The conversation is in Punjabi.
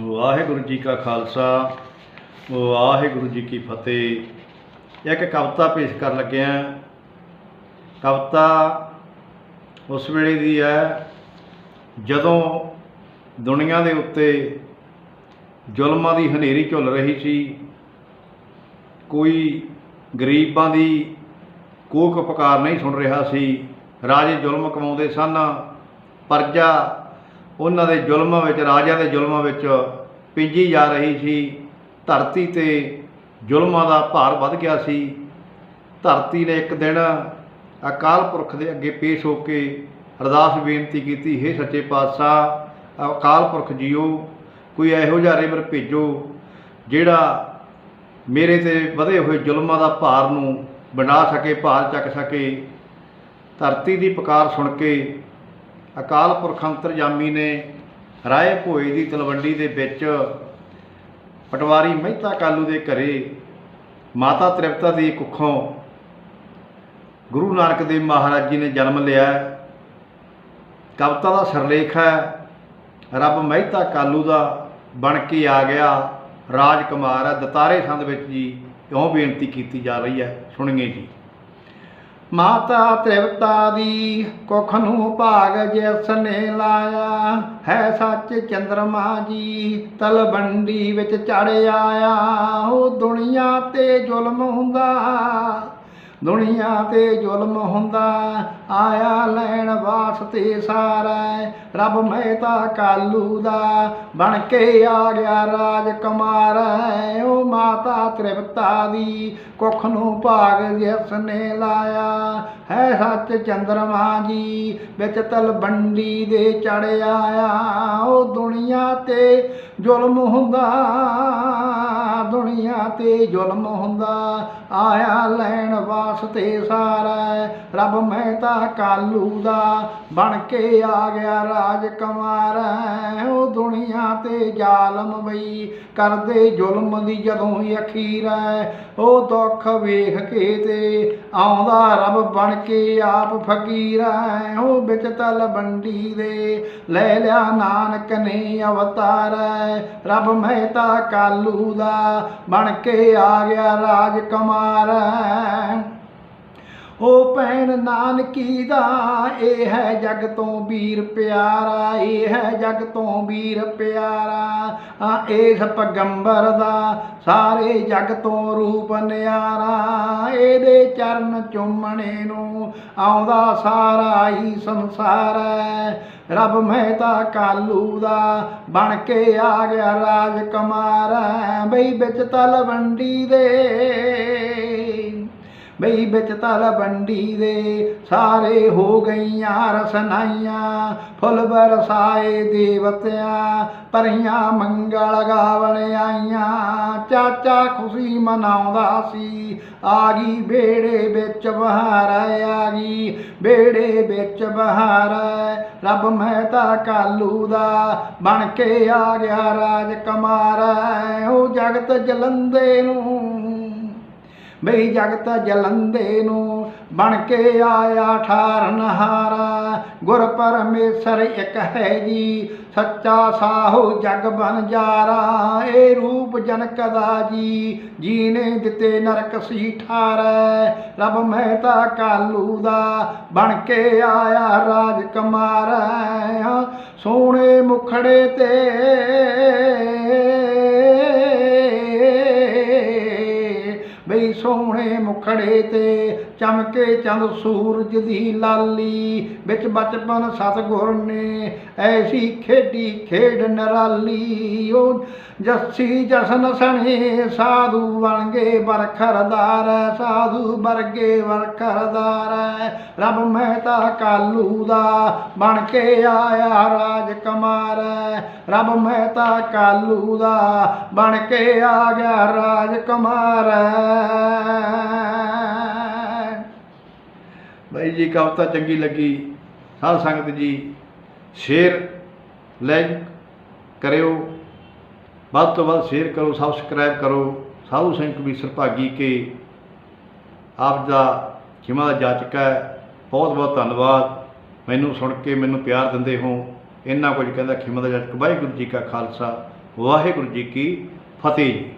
ਵਾਹਿਗੁਰੂ ਜੀ ਕਾ ਖਾਲਸਾ, ਵਾਹਿਗੁਰੂ ਜੀ ਕੀ ਫਤਿਹ। ਇੱਕ ਕਵਿਤਾ ਪੇਸ਼ ਕਰਨ ਲੱਗਿਆ ਕਵਿਤਾ ਉਸ ਵੇਲੇ ਦੀ ਹੈ ਜਦੋਂ ਦੁਨੀਆ ਦੇ ਉੱਤੇ ਜ਼ੁਲਮਾਂ ਦੀ ਹਨੇਰੀ ਝੁੱਲ ਰਹੀ ਸੀ। ਕੋਈ ਗਰੀਬਾਂ ਦੀ ਕੋਕ ਪੁਕਾਰ ਨਹੀਂ ਸੁਣ ਰਿਹਾ ਸੀ। ਰਾਜੇ ਜ਼ੁਲਮ ਕਮਾਉਂਦੇ ਸਨ। ਪਰਜਾ ਉਹਨਾਂ ਦੇ ਜ਼ੁਲਮਾਂ ਵਿੱਚ, ਰਾਜਿਆਂ ਦੇ ਜ਼ੁਲਮਾਂ ਵਿੱਚ ਪਿੰਜੀ ਜਾ ਰਹੀ ਸੀ। ਧਰਤੀ ਤੇ ਜ਼ੁਲਮਾਂ ਦਾ ਭਾਰ ਵੱਧ ਗਿਆ ਸੀ। ਧਰਤੀ ਨੇ ਇੱਕ ਦਿਨ ਅਕਾਲ ਪੁਰਖ ਦੇ ਅੱਗੇ ਪੇਸ਼ ਹੋ ਕੇ ਅਰਦਾਸ ਬੇਨਤੀ ਕੀਤੀ, ਹੈ ਸੱਚੇ ਪਾਤਸ਼ਾਹ, ਅਕਾਲ ਪੁਰਖ ਜੀਓ, ਕੋਈ ਇਹੋ ਜਿਹਾ ਰੇਵਰ ਭੇਜੋ ਜਿਹੜਾ ਮੇਰੇ ਤੇ ਵਧੇ ਹੋਏ ਜ਼ੁਲਮਾਂ ਦਾ ਭਾਰ ਨੂੰ ਬਣਾ ਸਕੇ, ਭਾਰ ਚੱਕ ਸਕੇ। ਧਰਤੀ ਦੀ ਪੁਕਾਰ ਸੁਣ ਕੇ ਅਕਾਲ ਪੁਰਖ ਅੰਤਰਜਾਮੀ ਨੇ ਰਾਏ ਭੋਏ ਦੀ ਤਲਵੰਡੀ ਦੇ ਵਿੱਚ ਪਟਵਾਰੀ ਮਹਿਤਾ ਕਾਲੂ ਦੇ ਘਰੇ ਮਾਤਾ ਤ੍ਰਿਪਤਾ ਦੀ ਕੁੱਖੋਂ ਗੁਰੂ ਨਾਨਕ ਦੇਵ ਮਹਾਰਾਜ ਜੀ ਨੇ ਜਨਮ ਲਿਆ ਕਵਿਤਾ ਦਾ ਸਰਲੇਖ ਹੈ, ਰੱਬ ਮਹਿਤਾ ਕਾਲੂ ਦਾ ਬਣ ਕੇ ਆ ਗਿਆ, ਰਾਜਕੁਮਾਰ ਹੈ, ਦਤਾਰੇ ਸੰਦ ਵਿੱਚ ਜੀ ਕਿਉਂ ਬੇਨਤੀ ਕੀਤੀ ਜਾ ਰਹੀ ਹੈ। ਸੁਣੀਏ ਜੀ। ਮਾਤਾ ਤ੍ਰਿਪਤਾ ਦੀ ਕੁੱਖ ਨੂੰ ਭਾਗ ਜਿਸ ਨੇ ਲਾਇਆ, ਹੈ ਸੱਚ ਚੰਦਰਮਾ ਜੀ ਤਲਵੰਡੀ ਵਿੱਚ ਚੜ ਆਇਆ, ਉਹ ਦੁਨੀਆ ਤੇ ਜ਼ੁਲਮ ਹੁੰਦਾ। ਦੁਨੀਆ ਤੇ ਜ਼ੁਲਮ ਹੁੰਦਾ, ਆਇਆ ਲੈਣ ਵਾਸਤੇ ਸਾਰਾ ਰੱਬ ਮਹਿਤਾ ਕਾਲੂ ਦਾ, ਬਣ ਕੇ ਆ ਗਿਆ ਰਾਜ ਕੁਮਾਰ ਉਹ ਮਾਤਾ ਤ੍ਰਿਪਤਾ ਦੀ ਕੁੱਖ ਨੂੰ ਭਾਗ ਜਿਸ ਨੇ ਲਾਇਆ ਹੈ। ਸੱਚ ਚੰਦਰਮਾ ਜੀ ਵਿੱਚ ਤਲਵੰਡੀ ਦੇ ਚੜ ਆਇਆ ਉਹ ਦੁਨੀਆ ਤੇ ਜ਼ੁਲਮ ਹੁੰਦਾ ਤੇ ਜ਼ੁਲਮ ਹੁੰਦਾ, ਆਇਆ ਲੈਣ ਵਾਸਤੇ ਸਾਰਾ, ਰੱਬ ਤਾਂ ਕਾਲੂ ਦਾ, ਬਣ ਕੇ ਆ ਗਿਆ ਰਾਜ ਕੁਮਾਰ। ਉਹ ਦੁਨੀਆ ਤੇ ਜ਼ਾਲਮ ਬਈ, ਕਰਦੇ ਜ਼ੁਲਮ ਦੀ ਜਦੋਂ ਅਖੀਰ। ਉਹ ਦੁੱਖ ਵੇਖ ਕੇ ਤੇ ਆਉਂਦਾ ਰੱਬ ਬਣ ਕੇ ਆਪ ਫਕੀਰ। ਹੈ ਉਹ ਵਿੱਚ ਤਲਵੰਡੀ ਦੇ, ਲੈ ਲਿਆ ਨਾਨਕ ਨੇ ਅਵਤਾਰ। ਰੱਬ ਮਹਿਤਾ ਕਾਲੂ ਦਾ, ਬਣ ਕੇ ਆ ਗਿਆ ਰਾਜ ਕੁਮਾਰ। ਉਹ ਭੈਣ ਨਾਨਕੀ ਦਾ, ਇਹ ਹੈ ਜਗ ਤੋਂ ਵੀਰ ਪਿਆਰਾ, ਇਹ ਹੈ ਜਗ ਤੋਂ ਵੀਰ ਪਿਆਰਾ। ਆ ਇਸ ਪਗੰਬਰ ਦਾ ਸਾਰੇ ਜਗ ਤੋਂ ਰੂਪ ਨਿਆਰਾ। ਇਹਦੇ ਚਰਨ ਚੁੰਮਣੇ ਨੂੰ ਆਉਂਦਾ ਸਾਰਾ ਹੀ ਸੰਸਾਰ ਰੱਬ ਮਹਿਤਾ ਕਾਲੂ ਦਾ ਬਣ ਕੇ ਆ ਗਿਆ ਰਾਜ ਕੁਮਾਰ ਬਈ ਵਿੱਚ ਤਲਵੰਡੀ ਦੇ ਬਈ ਵਿੱਚ ਤਲ ਤਲਵੰਡੀ ਦੇ ਸਾਰੇ ਹੋ ਗਈਆਂ ਰਸਨਾਈਆਂ, ਫੁੱਲ ਬਰਸਾਏ ਦੇਵਤਿਆਂ, ਪਰੀਆਂ ਮੰਗਲ ਗਾਵਣ ਆਈਆਂ। ਚਾਚਾ ਖੁਸ਼ੀ ਮਨਾਉਂਦਾ ਸੀ, ਆ ਗਈ ਬੇੜੇ ਵਿੱਚ ਬਹਾਰ ਆ ਗਈ ਬੇੜੇ ਵਿੱਚ ਬਹਾਰ। ਰੱਬ ਮੈਂ ਤਾਂ ਕਾਲੂ ਦਾ ਬਣ ਕੇ ਆ ਗਿਆ ਰਾਜ ਕੁਮਾਰ। ਉਹ ਜਗਤ ਜਲੰਦੇ ਨੂੰ ਬਈ ਜਗਤ ਜਲੰਦੇ ਨੂੰ ਬਣ ਕੇ ਆਇਆ ਠਾਰ ਨਹਾਰਾ ਗੁਰ ਪਰਮੇਸ਼ਰ ਇੱਕ ਹੈ ਜੀ, ਸੱਚਾ ਸਾਹੋ ਜਗ ਬਨ ਜਾਰਾ। ਏ ਰੂਪ ਜਨਕ ਦਾ ਜੀ ਜੀ ਨੇ ਦਿੱਤੇ ਨਰਕ ਸੀ ਠਾਰ ਰੱਬ ਮਹਿਤਾ ਕਾਲੂ ਦਾ ਬਣ ਕੇ ਆਇਆ ਰਾਜ ਕੁਮਾਰ। ਸੋਹਣੇ ਮੁਖੜੇ ਤੇ ਸੋਹਣੇ ਮੁਖੜੇ ਤੇ ਚਮਕੇ ਚੰਦ ਸੂਰਜ ਦੀ ਲਾਲੀ, ਵਿੱਚ ਬਚਪਨ ਸਤਗੁਰ ਨੇ ਐਸੀ ਖੇਡੀ ਖੇਡ ਨਰਾਲੀ। ਉਹ ਜੱਸੀ ਜਸਨ ਸਣੇ ਸਾਧੂ ਬਣ ਗਏ ਬਰਖਰਦਾਰ ਸਾਧੂ ਵਰਗੇ ਵਰਖਰਦਾਰ ਰੱਬ ਮਹਿਤਾ ਕਾਲੂ ਦਾ ਬਣ ਕੇ ਆਇਆ ਰਾਜ ਕੁਮਾਰ। ਰੱਬ ਮਹਿਤਾ ਕਾਲੂ ਦਾ ਬਣ ਕੇ ਆ ਗਿਆ ਰਾਜ ਕੁਮਾਰ। ਜੀ ਕਵਿਤਾ ਚੰਗੀ ਲੱਗੀ ਸਾਧ ਸੰਗਤ ਜੀ ਸ਼ੇਅਰ, ਲਾਈਕ ਕਰਿਓ, ਵੱਧ ਤੋਂ ਵੱਧ ਸ਼ੇਅਰ ਕਰੋ ਸਬਸਕ੍ਰਾਈਬ ਕਰੋ, ਸਾਧੂ ਸਿੰਘ ਕਬੀਰ ਸਰਭਾਗੀ ਕੇ ਆਪ ਦਾ ਖਿਮਾ ਦਾ ਜਾਚਕ ਹੈ। ਬਹੁਤ ਬਹੁਤ ਧੰਨਵਾਦ। ਮੈਨੂੰ ਸੁਣ ਕੇ ਮੈਨੂੰ ਪਿਆਰ ਦਿੰਦੇ ਹੋ। ਇੰਨਾ ਕੁਝ ਕਹਿੰਦਾ ਖਿਮਾ ਦਾ ਜਾਚਕ ਵਾਹਿਗੁਰੂ ਜੀ ਕਾ ਖਾਲਸਾ, ਵਾਹਿਗੁਰੂ ਜੀ ਕੀ ਫਤਿਹ ਜੀ।